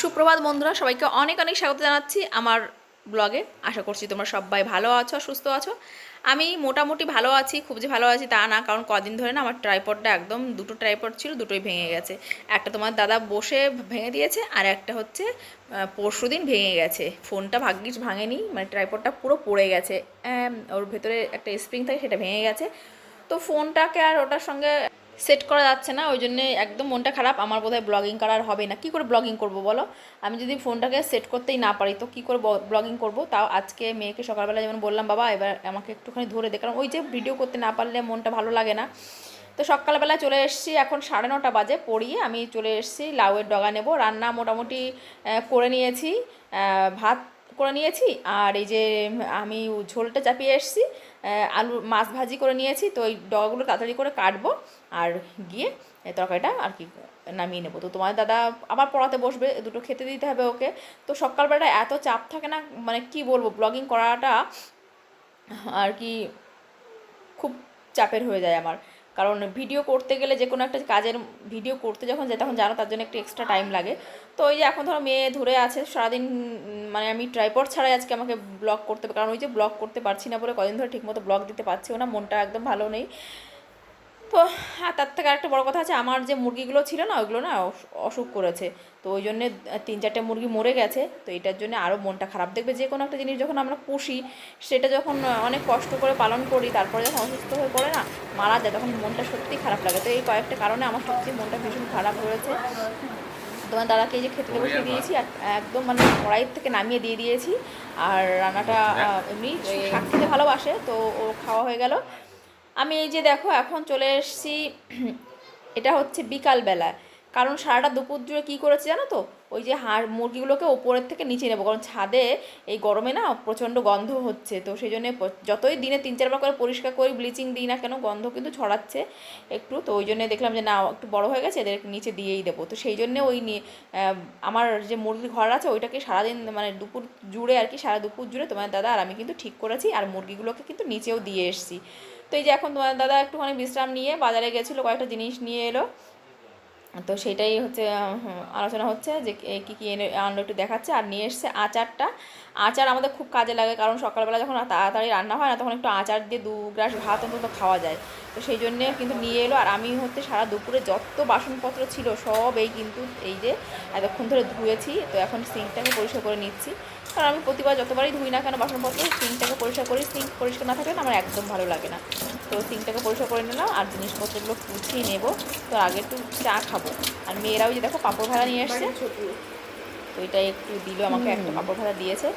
সুপ্রভাত বন্ধুরা, সবাইকে অনেক অনেক স্বাগত জানাচ্ছি আমার ব্লগে। আশা করছি তোমরা সবাই ভালো আছো, সুস্থ আছো। আমি মোটামুটি ভালো আছি, খুব যে ভালো আছি তা না, কারণ কদিন ধরে না আমার ট্রাইপডটা একদম দুটো ট্রাইপড ছিল, দুটোই ভেঙে গেছে। একটা তোমার দাদা বসে ভেঙে দিয়েছে, আর একটা হচ্ছে পরশু দিন ভেঙে গেছে। ফোনটা ভাগ্যিস ভাঙেনি মানে ট্রাইপডটা পুরো পড়ে গেছে। ওর ভেতরে একটা স্প্রিং থাকে, সেটা ভেঙে গেছে। তো ফোনটাকে আর ওটার সঙ্গে সেট করা যাচ্ছে না, ওই জন্য একদম মনটা খারাপ। আমার বোধহয় ব্লগিং করার হবে না। কি করে ব্লগিং করব বলো? আমি যদি ফোনটাকে সেট করতেই না পারি, তো কি করে ব্লগিং করব? তাও আজকে মেয়েকে সকালবেলা যেমন বললাম, বাবা, এবার আমাকে একটুখানি ধরে দে। কারণ ওই যে ভিডিও করতে না পারলে মনটা ভালো লাগে না। তো সকালবেলা চলে এসেছি, এখন সাড়ে নটা বাজে, পড়িয়ে আমি চলে এসেছি, লাউয়ের ডগা নেব। রান্না মোটামুটি করে নিয়েছি ভাত করে নিয়েছি। আর এই যে আমি ঝোলটা চাপিয়ে এসেছি আলু মাছ ভাজি করে নিয়েছি, তো ওই ডগাগুলো তাড়াতাড়ি করে কাটবো আর গিয়ে তরকারিটা আর কি নামিয়ে নেব। তো তোমার দাদা আবার পড়াতে বসবে, দুটো খেতে দিতে হবে ওকে। তো সকালবেলাটা এত চাপ থাকে না মানে কি বলব ব্লগিং করাটা আর কি খুব চাপের হয়ে যায় আমার। কারণ ভিডিও করতে গেলে যে কোনো একটা কাজের ভিডিও করতে যখন যাই তখন জানো তার জন্য একটু এক্সট্রা টাইম লাগে। তো ওই যে এখন ধরো মেয়ে ধরে আছে, সারাদিন মানে আমি ট্রাইপড ছাড়াই আজকে আমাকে ব্লগ করতে কারণ ওই যে ব্লগ করতে পারছি না বলে কদিন ধরে ঠিকমতো ব্লগ দিতে পারছিও না, মনটা একদম ভালো নেই। তো হ্যাঁ তার থেকে আরেকটা বড় কথা আছে আমার যে মুরগিগুলো ছিল না ওইগুলো না অস- অসুখ করেছে। তো ওই জন্যে তিন চারটে মুরগি মরে গেছে তো এটার জন্য আরও মনটা খারাপ। দেখবে যে কোনো একটা জিনিস যখন আমরা পুষি সেটা যখন অনেক কষ্ট করে পালন করি তারপরে যখন অসুস্থ হয়ে পড়ে না মারা যায় তখন মনটা সত্যিই খারাপ লাগে। তো এই কয়েকটা কারণে আমার সত্যিই মনটা ভীষণ খারাপ হয়েছে। তোমার দাদাকে এই যে খেতে বসিয়ে দিয়েছি আর একদম মানে কড়াইয়ের থেকে নামিয়ে দিয়ে দিয়েছি। আর রান্নাটা এমনি শাক খেতে ভালোবাসে তো ও খাওয়া হয়ে গেল। আমি এই যে দেখো এখন চলে এসেছি এটা হচ্ছে বিকালবেলা। কারণ সারাটা দুপুর জুড়ে কী করেছে জানো তো? ওই যে হাড় মুরগিগুলোকে ওপরের থেকে নিচে নেব। কারণ ছাদে এই গরমে না প্রচণ্ড গন্ধ হচ্ছে। তো সেই জন্যে যতই দিনে তিন চারবার করে পরিষ্কার করি, ব্লিচিং দিই না কেন, গন্ধ কিন্তু ছড়াচ্ছে একটু। তো ওই জন্যে দেখলাম যে, না, একটু বড় হয়ে গেছে এদের নিচে দিয়েই দেবো। তো সেই জন্যে ওই আমার যে মুরগির ঘর আছে, ওইটাকে সারাদিন মানে দুপুর জুড়ে আর কি, সারা দুপুর জুড়ে তোমার দাদা আর আমি কিন্তু ঠিক করেছি। আর মুরগিগুলোকে কিন্তু নিচেও দিয়ে এসেছি। তো এই যে এখন তোমার দাদা একটুখানি বিশ্রাম নিয়ে বাজারে গেছিল, কয়েকটা জিনিস নিয়ে এলো। তো সেটাই হচ্ছে আলোচনা হচ্ছে যে কী কী এনে আনলো একটু দেখাচ্ছে আর নিয়ে এসছে আচারটা। আচার আমাদের খুব কাজে লাগে কারণ সকালবেলা যখন তাড়াতাড়ি রান্না হয় না তখন একটু আচার দিয়ে দু গ্লাস ভাত অন্তত খাওয়া যায়। তো সেই জন্যে কিন্তু নিয়ে এলো আর আমি হচ্ছে সারা দুপুরে যত বাসনপত্র ছিল সব এই কিন্তু এই যে এতক্ষণ ধরে ধুয়েছি, তো এখন সিঙ্কটাকে পরিষ্কার করে নিচ্ছি। কারণ আমি প্রতিবার যতবারই ধুই না কেন বাসনপত্র সিঙ্কটাকে পরিষ্কার করি সিঙ্ক পরিষ্কার না থাকলে আমার একদম ভালো লাগে না। তো সিঙ্কটাকে পরিষ্কার করে নিলাম আর জিনিসপত্রগুলো পুছিয়ে নেব। তো আগে একটু চা খাব। আর মেয়েরাও যে দেখো পাঁপড় ভাড়া নিয়ে আসছে তো এটা একটু দিল আমাকে একটা পাঁপড় ভাড়া দিয়েছে।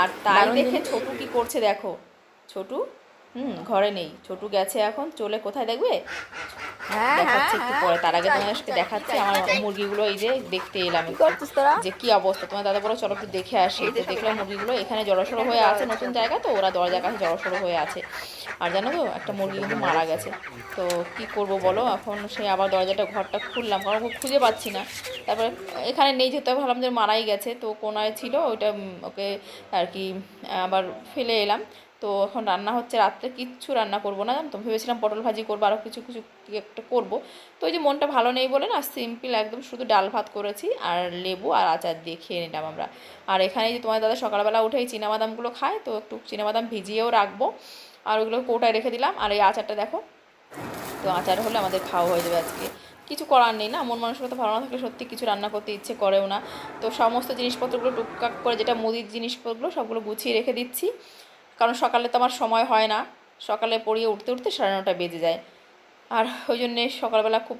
আর তাই দেখে। ছোটু কি করছে দেখো। ছোটু হুম ঘরে নেই। ছোটু গেছে এখন চলে কোথায় দেখবে? হ্যাঁ একটু পরে। তার আগে তোমাদেরকে দেখাচ্ছে আমার মুরগিগুলো এই যে দেখতে এলাম যে কি অবস্থা? তোমার দাদা বলো চলো একটু দেখে আসি। তো দেখলাম মুরগিগুলো এখানে জড়সড়ো হয়ে আছে নতুন জায়গা তো ওরা দরজার কাছে জড়সড়ো হয়ে আছে। আর জানো তো একটা মুরগি কিন্তু মারা গেছে। তো কি করব বলো? এখন সে আবার দরজাটা ঘরটা খুললাম। কারণ খুঁজে পাচ্ছি না। তারপরে এখানে নেই যেতে ভাবলাম যে মারাই গেছে। তো কোনায় ছিল ওইটা ওকে আর কি আবার ফেলে এলাম। তো এখন রান্না হচ্ছে রাত্রে, কিচ্ছু রান্না করব না, জানো তো? ভেবেছিলাম পটল ভাজি করব আরও কিছু কিছু একটা করব। তো ওই যে মনটা ভালো নেই বলে না সিম্পল একদম শুধু ডাল ভাত করেছি আর লেবু আর আচার দিয়ে খেয়ে নিলাম আমরা। আর এখানে যে তোমার দাদা সকালবেলা উঠেই বাদামগুলো খায়, তো একটু বাদাম ভিজিয়েও রাখব। আর ওগুলো কৌটায় রেখে দিলাম। আর এই আচারটা দেখো, তো আচার হলে আমাদের খাওয়া হয়ে যাবে আজকে। কিছু করার নেই না, মন মানসিকতা ভালো না থাকলে সত্যি কিছু রান্না করতে ইচ্ছে করেও না। তো সমস্ত জিনিসপত্রগুলো টুকটাক করে, যেটা মুদির জিনিসপত্রগুলো সবগুলো গুছিয়ে রেখে দিচ্ছি। কারণ সকালে তো আমার সময় হয় না। সকালে পড়িয়ে উঠতে উঠতে সাড়ে নটা বেজে যায়। আর ওই জন্যে সকালবেলা খুব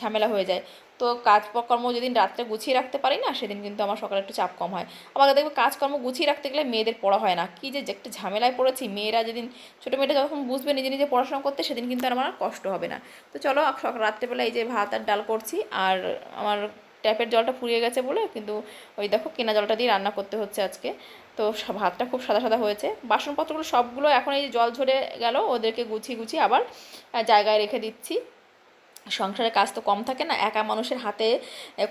ঝামেলা হয়ে যায়। তো কাজকর্ম যেদিন রাত্রে গুছিয়ে রাখতে পারি না, সেদিন কিন্তু আমার সকালে একটু চাপ কম হয়। আবার দেখবে কাজকর্ম গুছিয়ে রাখতে গেলে মেয়েদের পড়া হয় না। কি যে একটা ঝামেলায় পড়েছি, মেয়েরা যেদিন, ছোটো মেয়েটা যখন বুঝবে নিজে নিজে পড়াশোনা করতে, সেদিন কিন্তু আমার কষ্ট হবে না। তো চলো রাত্রেবেলা এই যে ভাত আর ডাল করছি, আর আমার ট্যাপের জলটা ফুরিয়ে গেছে বলে, কিন্তু ওই দেখো কেনা জলটা দিয়ে রান্না করতে হচ্ছে আজকে। তো ভাতটা খুব সাদা সাদা হয়েছে। বাসনপত্রগুলো সবগুলো এখন এই জল ঝরে গেল, ওদেরকে গুছিয়ে গুছিয়ে আবার জায়গায় রেখে দিচ্ছি। সংসারের কাজ তো কম থাকে না, একা মানুষের হাতে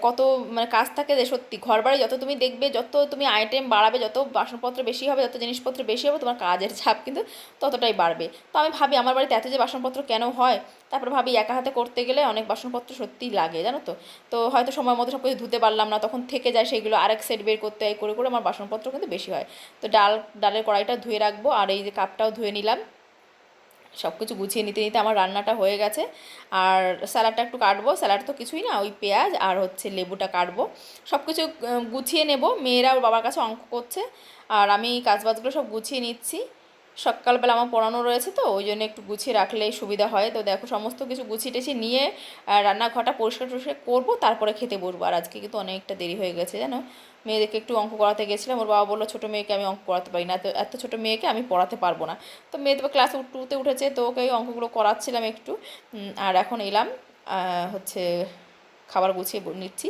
কত মানে কাজ থাকে যে সত্যি ঘর বাড়ি যত তুমি দেখবে, যত তুমি আইটেম বাড়াবে, যত বাসনপত্র বেশি হবে, যত জিনিসপত্র বেশি হবে, তোমার কাজের চাপ কিন্তু ততটাই বাড়বে। তো আমি ভাবি আমার বাড়িতে এত যে বাসনপত্র কেন হয়, তারপর ভাবি একা হাতে করতে গেলে অনেক বাসনপত্র সত্যিই লাগে, জানো তো। তো হয়তো সময় মতো সব কিছু ধুতে পারলাম না, তখন থেকে যায় সেইগুলো আরেক সেট বের করতে হয় করে করে আমার বাসনপত্র কিন্তু বেশি হয়। তো ডাল, ডালের কড়াইটা ধুয়ে রাখব, আর এই যে কাপটাও ধুয়ে নিলাম। সব কিছু গুছিয়ে নিতে নিতে আমার রান্নাটা হয়ে গেছে। আর স্যালাডটা একটু কাটবো, স্যালাড তো কিছুই না, ওই পেঁয়াজ আর হচ্ছে লেবুটা কাটবো। সব কিছু গুছিয়ে নেব, মেয়েরা ওর বাবার কাছে অঙ্ক করছে, আর আমি কাজবাজগুলো সব গুছিয়ে নিচ্ছি। সকালবেলা আমার পড়ানো রয়েছে তো, ওই জন্য একটু গুছিয়ে রাখলে সুবিধা হয়। তো দেখো, সমস্ত কিছু গুছিয়ে টেছিয়ে নিয়ে রান্নাঘরটা পরিষ্কার টরিষ্কার করব, তারপরে খেতে বসবো। আর আজকে কিন্তু অনেকটা দেরি হয়ে গেছে, জানো? মেয়েদেরকে একটু অঙ্ক করাতে গেছিলাম, ওর বাবা বলল, ছোটো মেয়েকে আমি অঙ্ক করাতে পারি না। তো এত ছোটো মেয়েকে আমি পড়াতে পারব না। তো মেয়ে তো ক্লাসে টুতে উঠেছে, তো ওকে অঙ্কগুলো করাচ্ছিলাম একটু। আর এখন এলাম হচ্ছে খাবার গুছিয়ে নিচ্ছি।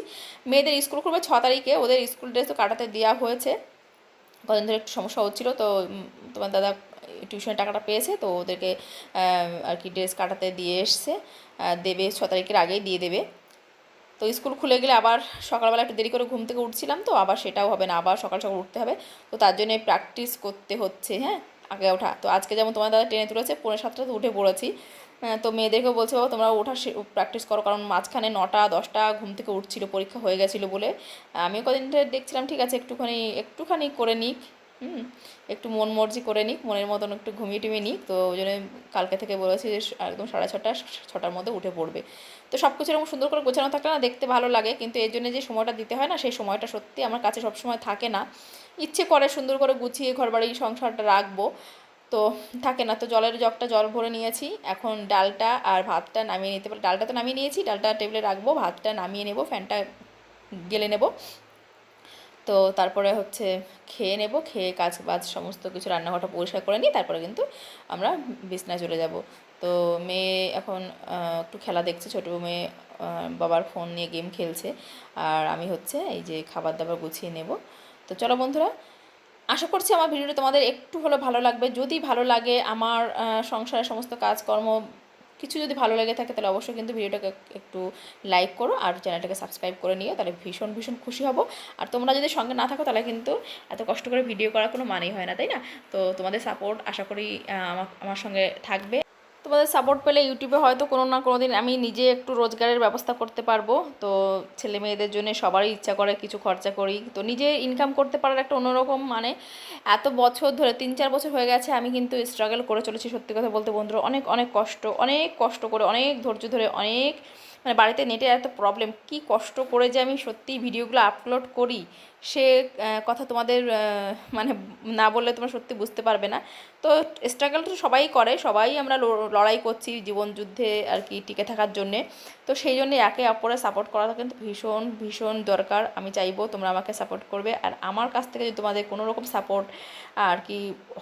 মেয়েদের স্কুল খুলবে ছ তারিখে, ওদের স্কুল ড্রেস তো কাটাতে দেওয়া হয়েছে। কদিন ধরে একটু সমস্যা হচ্ছিল, তো তোমার দাদা টিউশনের টাকাটা পেয়েছে, তো ওদেরকে আর কি ড্রেস কাটাতে দিয়ে এসছে দেবে ছ তারিখের আগেই দিয়ে দেবে। তো স্কুল খুলে গেলে আবার সকালবেলা একটু দেরি করে ঘুম থেকে উঠছিলাম, তো আবার সেটাও হবে না, আবার সকাল সকাল উঠতে হবে। তো তার জন্য প্র্যাকটিস করতে হচ্ছে হ্যাঁ আগে ওঠা। তো আজকে যেমন তোমার দাদা ট্রেনে তুলেছে, পৌনে সাতটাতে উঠে পড়েছি। তো মেয়েদেরকেও বলছে, বাবা, তোমরা ওঠা প্র্যাকটিস করো, কারণ মাঝখানে নটা, দশটা ঘুম থেকে উঠছিল, পরীক্ষা হয়ে গেছিল বলে। আমিও কদিন দেখছিলাম, ঠিক আছে, একটুখানি একটুখানি করে নিক। হুম, একটু মন মর্জি করে নিক, মনের মতন একটু ঘুমিয়ে টুমিয়ে নিক। তো ওই জন্য কালকে থেকে বলেছি যে একদম সাড়ে ছটা ছটার মধ্যে উঠে পড়বে। তো সব কিছু এরকম সুন্দর করে গোছানো থাকলে না দেখতে ভালো লাগে, কিন্তু এর জন্য যে সময়টা দিতে হয় না, সেই সময়টা সত্যি আমার কাছে সবসময় থাকে না। ইচ্ছে করে সুন্দর করে গুছিয়ে ঘরবাড়ি, সংসারটা রাখব। তো থাকে না, তো জলের জগটা জল ভরে নিয়েছি। এখন ডালটা আর ভাতটা নামিয়ে নিতে পারি ডালটা তো নামিয়ে নিয়েছি, ডালটা টেবিলে রাখব, ভাতটা নামিয়ে নেব, ফ্যানটা গেলে নেব। তো তারপরে হচ্ছে খেয়ে নেব, খেয়ে কাজ বাজ সমস্ত কিছু রান্নাঘরটা পরিষ্কার করে নিই তারপরে কিন্তু আমরা বিছনায় চলে যাব। তো মেয়ে এখন একটু খেলা দেখছে, ছোটো মেয়ে বাবার ফোন নিয়ে গেম খেলছে। আর আমি হচ্ছে এই যে খাবার দাবার গুছিয়ে নেব। তো চলো বন্ধুরা, আশা করছি আমার ভিডিওটা তোমাদের একটু হলেও ভালো লাগবে। যদি ভালো লাগে আমার সংসারের সমস্ত কাজকর্ম কিছু যদি ভালো লেগে থাকে তাহলে অবশ্যই কিন্তু ভিডিওটাকে একটু লাইক করো আর চ্যানেলটাকে সাবস্ক্রাইব করে নিও, তাহলে ভীষণ ভীষণ খুশি হব। আর তোমরা যদি সঙ্গে না থাকো তাহলে কিন্তু এত কষ্ট করে ভিডিও করার কোনো মানেই হয় না, তাই না? তো তোমাদের সাপোর্ট আশা করি আমার সঙ্গে থাকবে। তোমাদের সাপোর্ট পেলে ইউটিউবে হয়তো কোনো না কোনো দিন আমি নিজে একটু রোজগারের ব্যবস্থা করতে পারব। তো ছেলে মেয়েদের জন্য সবারই ইচ্ছা করে কিছু খরচা করি। তো নিজে ইনকাম করতে পারার একটা অন্যরকম মানে এত বছর ধরে তিন চার বছর হয়ে গেছে আমি কিন্তু স্ট্রাগল করে চলেছি সত্যি কথা বলতে বন্ধুরা। অনেক অনেক কষ্ট অনেক কষ্ট করে, অনেক ধৈর্য ধরে, অনেক মানে বাড়িতে নেটের এত প্রবলেম কি কষ্ট করে যে আমি সত্যি ভিডিওগুলো আপলোড করি, সে কথা তোমাদের মানে না বললে তোমরা সত্যি বুঝতে পারবে না। তো স্ট্রাগল তো সবাই করে, সবাই আমরা লড়াই করছি জীবন যুদ্ধে আর কি টিকে থাকার জন্যে। তো সেই জন্য একে অপরে সাপোর্ট করাটা কিন্তু ভীষণ ভীষণ দরকার। আমি চাইব তোমরা আমাকে সাপোর্ট করবে। আর আমার কাছ থেকে যদি তোমাদের কোনো রকম সাপোর্ট আর কি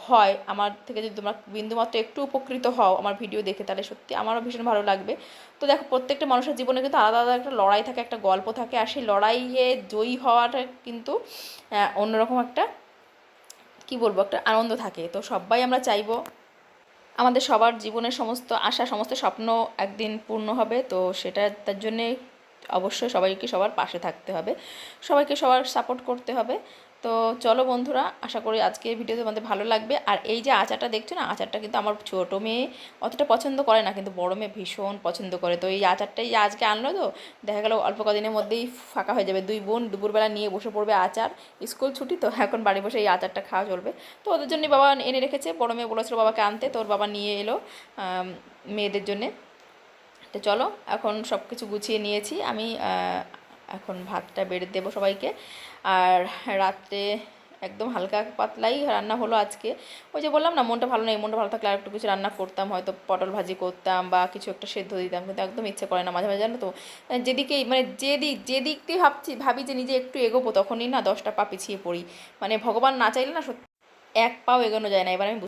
হয়, আমার থেকে যদি তোমরা বিন্দুমাত্র একটু উপকৃত হও আমার ভিডিও দেখে, তাহলে সত্যি আমারও ভীষণ ভালো লাগবে। তো দেখো, প্রত্যেকটা মানুষের জীবনে কিন্তু আলাদা আলাদা একটা লড়াই থাকে, একটা গল্প থাকে, আর সেই লড়াইয়ে জয়ী হওয়াটা কিন্তু অন্যরকম একটা, কি বলব, একটা আনন্দ থাকে। তো সবাই আমরা চাইব, আমাদের সবার জীবনের সমস্ত আশা, সমস্ত স্বপ্ন একদিন পূর্ণ হবে। তো সেটা, তার জন্যে অবশ্যই সবাইকে সবার পাশে থাকতে হবে। সবাইকে সবার সাপোর্ট করতে হবে। তো চলো বন্ধুরা, আশা করি আজকে ভিডিও তোমাদের ভালো লাগবে। আর এই যে আচারটা দেখছ না, আচারটা কিন্তু আমার ছোটো মেয়ে অতটা পছন্দ করে না, কিন্তু বড় মেয়ে ভীষণ পছন্দ করে। তো এই আচারটাই আজকে আনলো তো, দেখা গেল অল্প কদিনের মধ্যেই ফাঁকা হয়ে যাবে। দুই বোন দুপুরবেলা নিয়ে বসে পড়বে আচার। স্কুল ছুটি তো, এখন বাড়ি বসে এই আচারটা খাওয়া চলবে। তো ওদের জন্য বাবা এনে রেখেছে, বড় মেয়ে বলেছিল বাবাকে আনতে, তোর বাবা নিয়ে এলো মেয়েদের জন্যে। তো চলো, এখন সব কিছু গুছিয়ে নিয়েছি। আমি এখন ভাতটা বেড়ে দেবো সবাইকে। আর রাত্রে একদম হালকা পাতলাই রান্না হলো আজকে। ওই যে বললাম না, মনটা ভালো নেই, মনটা ভালো থাকলে আর একটু কিছু রান্না করতাম, হয়তো পটল ভাজি করতাম বা কিছু একটা সেদ্ধ দিতাম, কিন্তু একদম ইচ্ছে করে না মাঝে মাঝে, জানো তো? যেদিকেই মানে যেদিক যেদিক দিয়ে ভাবছি, ভাবি যে নিজে একটু এগোবো, তখনই না দশটা পা পিছিয়ে পড়ি। মানে ভগবান না চাইলে না সত্যি এক পাও এগোনো যায় না, এবার আমি